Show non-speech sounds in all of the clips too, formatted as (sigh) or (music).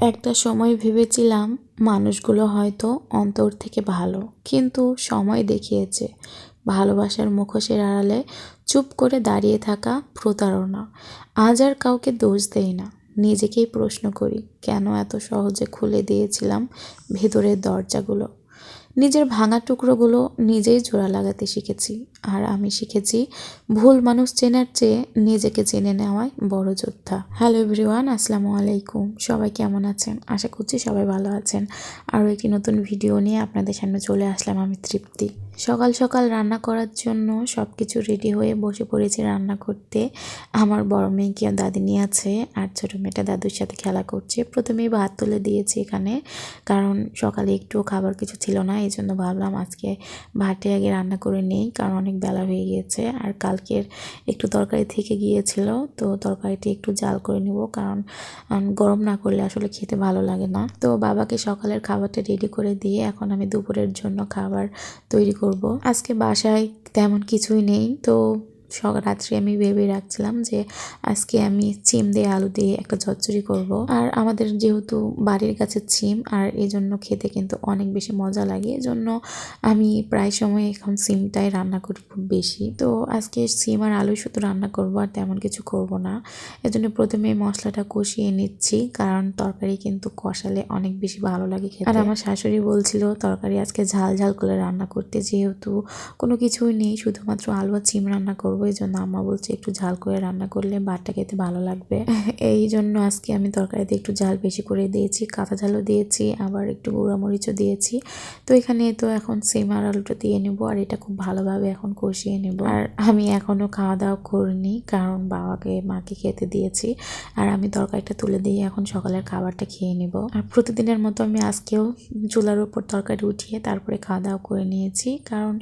একটা সময় ভেবেছিলাম মানুষগুলো হয়তো অন্তর থেকে ভালো, কিন্তু সময় দেখিয়েছে। ভালোবাসার মুখোশের আড়ালে চুপ করে দাঁড়িয়ে থাকা প্রতারণা। আজ আর কাউকে দোষ দেই না। নিজেকেই প্রশ্ন করি, কেন এত সহজে খুলে দিয়েছিলাম ভেতরের দরজাগুলো? নিজের ভাঙা টুকরোগুলো নিজেই জোড়া লাগাতে শিখেছি। আর আমি শিখেছি ভুল মানুষ চেনার চেয়ে নিজেকে চেনে নেওয়াই বড় যোদ্ধা। হ্যালো এভরিওয়ান, আসসালামু আলাইকুম। সবাই কেমন আছেন? আশা করছি সবাই ভালো আছেন। আরও একটি নতুন ভিডিও নিয়ে আপনাদের সামনে চলে আসলাম আমি তৃপ্তি। সকাল সকাল রান্না করার জন্য সব কিছু রেডি হয়ে বসে পড়েছি রান্না করতে। আমার বড় মেয়ে মেয়েকে দাদিনী আছে আর ছোটো মেয়েটা দাদুর সাথে খেলা করছে। প্রথমেই ভাত তুলে দিয়েছি এখানে, কারণ সকালে একটুও খাবার কিছু ছিল না এই জন্য ভাবলাম আজকে ভাতে আগে রান্না করে নেই, কারণ অনেক বেলা হয়ে গিয়েছে আর কালকের একটু তরকারি থেকে গিয়েছিল, তো তরকারিটি একটু জাল করে নিব, কারণ গরম না করলে আসলে খেতে ভালো লাগে না। তো বাবাকে সকালের খাবারটা রেডি করে দিয়ে এখন আমি দুপুরের জন্য খাবার তৈরি করব। আজকে বাসায় তেমন কিছুই নেই তো রাত্রে আমি ভেবে রাখছিলাম যে আজকে আমি চিম দিয়ে আলু দিয়ে একটা চচ্চড়ি করব। আর আমাদের যেহেতু বাড়ির কাছে চিম, আর এই জন্য খেতে কিন্তু অনেক বেশি মজা লাগে। জন্য আমি প্রায় সময় এখন সিমটাই রান্না করি খুব বেশি। তো আজকে সিম আর আলু শুধু রান্না করব আর তেমন কিছু করব না। এজন্য প্রথমে মশলাটা কষিয়ে নিচ্ছি, কারণ তরকারি কিন্তু কষালে অনেক বেশি ভালো লাগে খেতে। আর আমার শাশুড়ি বলছিল, তরকারি আজকে ঝাল ঝাল করে রান্না করতে যেহেতু কোনো কিছুই নেই, শুধুমাত্র আলু আর চিম রান্না করব। করব এই জন্য আম্মা বলছে একটু ঝাল করে রান্না করলে ভাতটা খেতে ভালো লাগবে। (laughs) এই জন্য আজকে আমি তরকারিতে একটু ঝাল বেশি করে দিয়েছি কাঁচা ঝালও দিয়েছি আবার একটু গুঁড়ামরিচও দিয়েছি। তো এখানে তো এখন সেম আর আলুটা দিয়ে নেব আর এটা খুব ভালোভাবে এখন কষিয়ে নেব। আর আমি এখনও খাওয়া দাওয়া করিনি কারণ বাবাকে মাকে খেতে দিয়েছি। আর আমি তরকারিটা তুলে দিয়ে এখন সকালের খাবারটা খেয়ে নেব। আর প্রতিদিনের মতো আমি আজকেও চুলার উপর তরকারি উঠিয়ে তারপরে খাওয়া দাওয়া করে নিয়েছি কারণ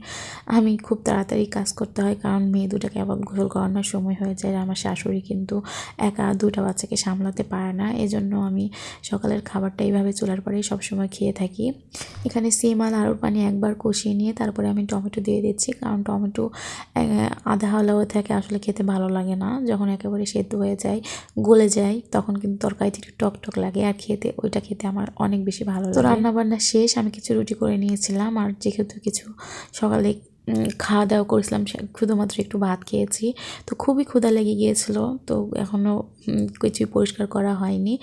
আমি খুব তাড়াতাড়ি কাজ করতে হয় কারণ মেয়ে দুটো বাচ্চাটাকে আবার গোসল করানোর সময় হয়ে যায় আর আমার শাশুড়ি কিন্তু একা দুটা বাচ্চাকে সামলাতে পারে না। এজন্য আমি সকালের খাবারটা এইভাবে চুলার পরেই সবসময় খেয়ে থাকি। এখানে সিম আর আলুর পানি একবার কষিয়ে নিয়ে তারপরে আমি টমেটো দিয়ে দিচ্ছি। কারণ টমেটো আধা হলেও থাকে আসলে খেতে ভালো লাগে না। যখন একেবারে সেদ্ধ হয়ে যায় গলে যায় তখন কিন্তু তরকারিতে একটু টক টক লাগে। আর খেতে ওইটা খেতে আমার অনেক বেশি ভালো লাগে। তো রান্নাবান্না শেষ আমি কিছু রুটি করে নিয়েছিলাম। আর যেহেতু কিছু সকালে খাওয়া দাওয়া করেছিলাম শুধুমাত্র একটু ভাত খেয়েছি। তো খুবই ক্ষুধা লেগে গিয়েছিল, তো এখনও কিছুই পরিষ্কার করা হয়নি।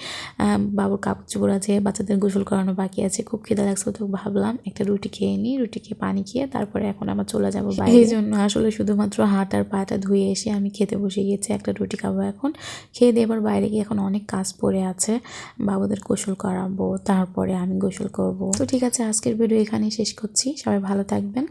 বাবুর কাপড় চোপড় আছে, বাচ্চাদের গোসল করানো বাকি আছে, খুব খিদা লাগছিল তো ভাবলাম একটা রুটি খেয়ে নিই, রুটি খেয়ে পানি খেয়ে তারপরে এখন আমার চলে যাব বাইরে। এই জন্য আসলে শুধুমাত্র হাত আর পাটা ধুয়ে এসে আমি খেতে বসে গিয়েছি, একটা রুটি খাব এখন। খেয়ে দিয়ে এবার বাইরে গিয়ে এখন অনেক কাজ পড়ে আছে, বাবুদের গোসল করাবো, তারপরে আমি গোসল করব। তো ঠিক আছে, আজকের ভিডিও এখানেই শেষ করছি, সবাই ভালো থাকবেন।